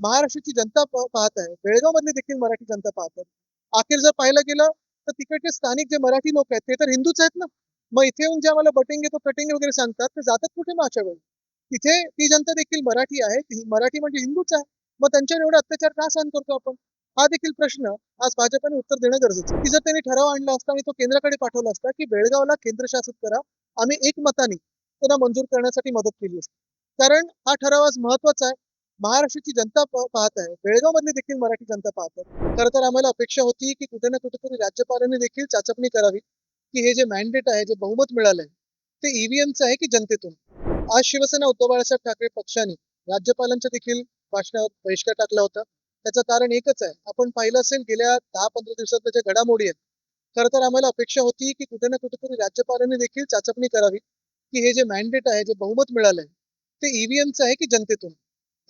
महाराष्ट्राची जनता पाहत आहे. बेळगाव मधली देखील मराठी जनता पाहत आहे. अखेर जर पाहायला गेलं तर तिकडचे स्थानिक जे मराठी लोक आहेत ते तर हिंदूच आहेत ना? मग इथे येऊन जे आम्हाला बटेंगे तो कटेंगे वगैरे सांगतात ते जातात कुठे मग अशा वेळी? तिथे ती जनता देखील मराठी आहे. मराठी म्हणजे हिंदूच आहे. मग त्यांच्यावर एवढे अत्याचार का सहन करतो आपण? हा देखील प्रश्न आज भाजपाने उत्तर देणं गरजेचं आहे. की जर त्यांनी ठराव आणला असता आणि तो केंद्राकडे पाठवला असता की बेळगावला केंद्र शासित करा आम्ही एकमताने त्यांना मंजूर करण्यासाठी मदत केली असती. कारण हा ठराव आज महत्त्वाचा आहे. महाराष्ट्राची जनता पाहत आहे. बेळगाव मधली देखील मराठी जनता पाहत आहे. खरं तर आम्हाला अपेक्षा होती की कुठे ना कुठेतरी राज्यपालांनी देखील चाचपणी करावी की हे जे मॅन्डेट आहे जे बहुमत मिळालंय ते ईव्हीएमचं आहे की जनतेतून? आज शिवसेना उद्धव बाळासाहेब ठाकरे पक्षाने राज्यपालांच्या देखील भाषणावर बहिष्कार टाकला होता. त्याचं कारण एकच आहे. आपण पाहिलं असेल गेल्या दहा पंधरा दिवसात त्याच्या घडामोडी आहेत. खरं तर आम्हाला अपेक्षा होती की कुठे ना कुठेतरी राज्यपालांनी देखील चाचपणी करावी की हे जे मॅन्डेट आहे जे बहुमत मिळालंय ते ईव्हीएमचं आहे की जनतेतून?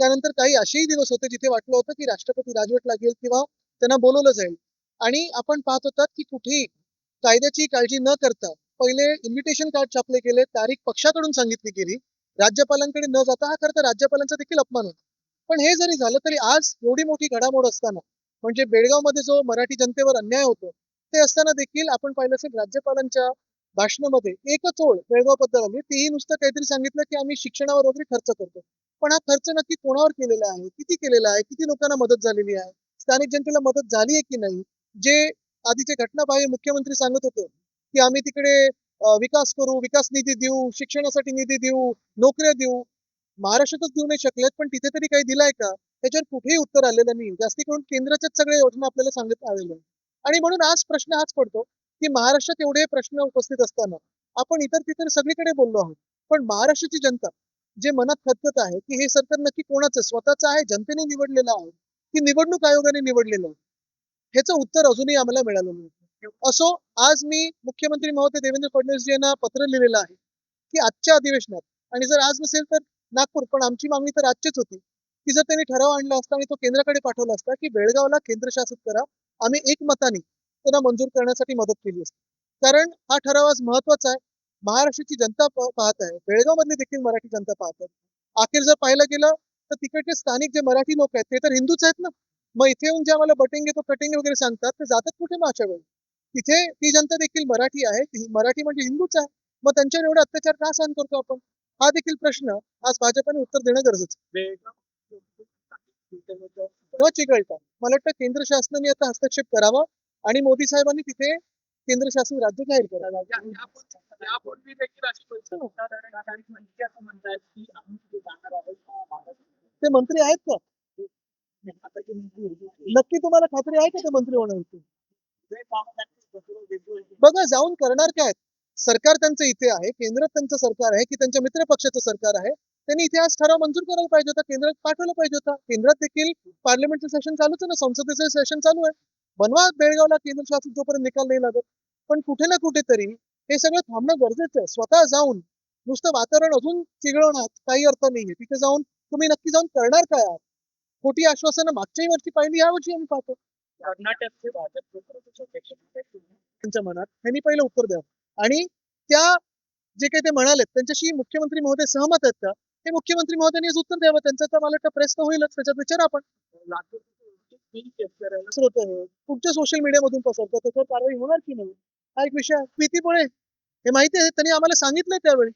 त्यानंतर काही असेही दिवस होते जिथे वाटलं होतं की राष्ट्रपती राजवट लागेल किंवा त्यांना बोलवलं जाईल. आणि आपण पाहत होतात की कुठेही कायद्याची काळजी न करता पहिले इन्व्हिटेशन कार्ड छापले गेले तारीख पक्षाकडून सांगितली गेली. राज्यपालांकडे न जाता हा खरं तर राज्यपालांचा देखील अपमान होता. पण हे जरी झालं तरी आज एवढी मोठी घडामोड असताना म्हणजे बेळगावमध्ये जो मराठी जनतेवर अन्याय होतो ते असताना देखील आपण पाहिलं असेल राज्यपालांच्या भाषणामध्ये एकच ओळ बेळगावबद्दल आली. तीही नुसतं काहीतरी सांगितलं की आम्ही शिक्षणावर वगैरे खर्च करतो. पण हा खर्च नक्की कोणावर केलेला आहे? किती केलेला आहे? किती लोकांना मदत झालेली आहे? स्थानिक जनतेला मदत झाली आहे की नाही? जे आधीचे घटनाबाह्य मुख्यमंत्री सांगत होते की आम्ही तिकडे विकास करू विकास निधी देऊ शिक्षणासाठी निधी देऊ नोकऱ्या देऊ महाराष्ट्रातच देऊ नाही शकलेत पण तिथे तरी काही दिलाय का? त्याच्यावर कुठेही उत्तर आलेलं नाही. जास्ती करून केंद्राच्याच सगळ्या योजना आपल्याला सांगत आलेल्या आहे. आणि म्हणून आज प्रश्न हाच पडतो की महाराष्ट्रात एवढे प्रश्न उपस्थित असताना आपण इतर तितर सगळीकडे बोललो आहोत. पण महाराष्ट्राची जनता जे मनात खतखत आहे की हे सरकार नक्की कोणाचं आहे? स्वतःचं आहे जनतेने निवडलेलं आहे की निवडणूक आयोगाने निवडलेलं आहे? ह्याचं उत्तर अजूनही आम्हाला मिळालं नाही. असो आज मी मुख्यमंत्री महोदय देवेंद्र फडणवीस यांना पत्र लिहिलेलं आहे की आजच्या अधिवेशनात आणि जर आज नसेल तर नागपूर पण आमची मागणी तर आजचीच होती की जर त्यांनी ठराव आणला असता आणि तो केंद्राकडे पाठवला असता की बेळगावला केंद्र शासित करा आम्ही एकमताने त्यांना मंजूर करण्यासाठी मदत केली असती. कारण हा ठराव आज महत्त्वाचा आहे महाराष्ट्राची जनता पाहत आहे. बेळगाव मधली देखील मराठी जनता पाहत आहे. अखेर जर पाहायला गेलं तर तिकडचे स्थानिक जे मराठी लोक आहेत ते तर हिंदूच आहेत ना? मग इथे येऊन जे आम्हाला बटेंगे तो कटेंगे वगैरे सांगतात ते जातात कुठे मग अशा वेळी तिथे ती जनता देखील मराठी आहे. ती मराठी म्हणजे हिंदूच आहे. मग त्यांच्यावर एवढे अत्याचार का सहन करतो आपण? हा देखील प्रश्न आज भाजपाने उत्तर देणं गरजेचं आहे. न चिघळता. मला वाटतं केंद्र शासनाने आता हस्तक्षेप करावा आणि मोदी साहेबांनी तिथे केंद्र शासन राज्य जाहीर करावं. यापूर्वी देखील अशी परिस्थिती असं म्हणतात की आम्ही तिथे जाणार आहोत. महाराष्ट्रात. ते मंत्री आहेत का? नक्की तुम्हाला खात्री आहे का ते मंत्री होणार. बघा जाऊन करणार काय? सरकार त्यांचं इथे आहे केंद्रात त्यांचं सरकार आहे की त्यांच्या मित्र पक्षाचं सरकार आहे त्यांनी इथे आज ठराव मंजूर करायला पाहिजे होता केंद्रात पाठवलं पाहिजे होता. केंद्रात देखील पार्लमेंटचं सेशन चालूच आहे ना संसदेचं सेशन चालू आहे. बनवा बेळगावला केंद्र शासित जोपर्यंत निकाल नाही लागत. पण कुठे ना कुठेतरी हे सगळं थांबणं गरजेचं आहे. स्वतः जाऊन नुसतं वातावरण अजून चिघळवण्यात काही अर्थ नाहीये. तिथे जाऊन तुम्ही नक्की जाऊन करणार काय आहात? खोटी आश्वासनं मागच्याही वर्षी पाहिली या वर्षी आम्ही पाहतो. कर्नाटकचे त्यांच्या मनात त्यांनी पहिलं उत्तर द्यावं. आणि त्या जे काही ते म्हणालेत त्यांच्याशी मुख्यमंत्री महोदय सहमत आहेत का? हे मुख्यमंत्री महोदयांनी उत्तर द्यावं. त्यांचं तर मला वाटतं प्रेस तर होईलच त्याच्यात विचार आपण. कुठच्या सोशल मीडियामधून पसरतं त्याच्यावर कारवाई होणार की नाही? हा एक विषय आहे. प्रीतीमुळे हे माहिती आहे? त्यांनी आम्हाला सांगितलंय त्यावेळी.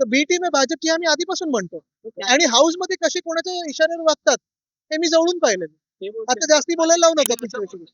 तर बी टीम आहे भाजप की आम्ही आधीपासून म्हणतो. आणि हाऊसमध्ये कसे कोणाच्या इशाऱ्यावर वागतात हे मी जवळून पाहिलं आता जास्ती बोलायला लावू नका त्यांचं लक्ष.